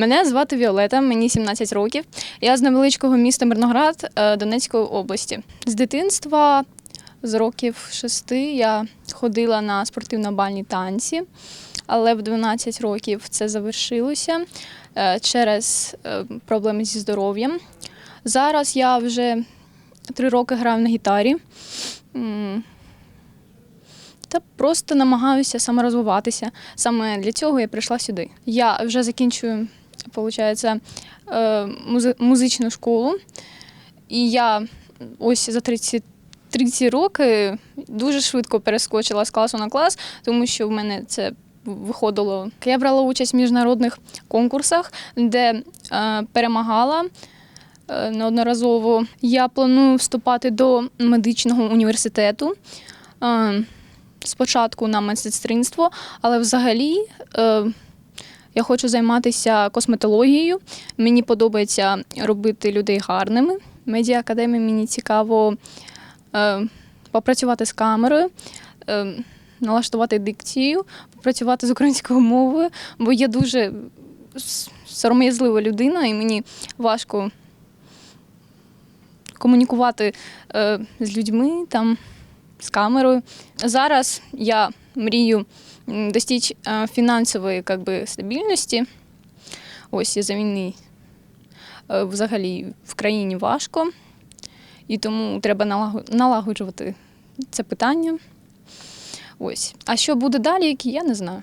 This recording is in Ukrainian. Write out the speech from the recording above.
Мене звати Віолета, мені 17 років. Я з невеличкого міста Мирноград е, Донецької області. З дитинства, з років шести, я ходила на спортивно-бальні танці, але в 12 років це завершилося е, через е, проблеми зі здоров'ям. Зараз я вже три роки граю на гітарі. Та просто намагаюся саморозвиватися. Саме для цього я прийшла сюди. Я вже закінчую, виходить, музи- музичну школу. І я ось за 30, 30 роки дуже швидко перескочила з класу на клас, тому що в мене це виходило. Я брала участь в міжнародних конкурсах, де е, перемагала е, неодноразово. Я планую вступати до медичного університету. Е, спочатку на медсестринство, але взагалі я хочу займатися косметологією. Мені подобається робити людей гарними. Медіа академії мені цікаво е, попрацювати з камерою, е, налаштувати дикцію, попрацювати з українською мовою, бо я дуже сором'язлива людина, і мені важко комунікувати е, з людьми там з камерою. Зараз я мрію достичь фінансової как би, стабільності. Ось із-за війни е, взагалі в країні важко, і тому треба налаго- налагоджувати це питання. Ось. А що буде далі, я не знаю.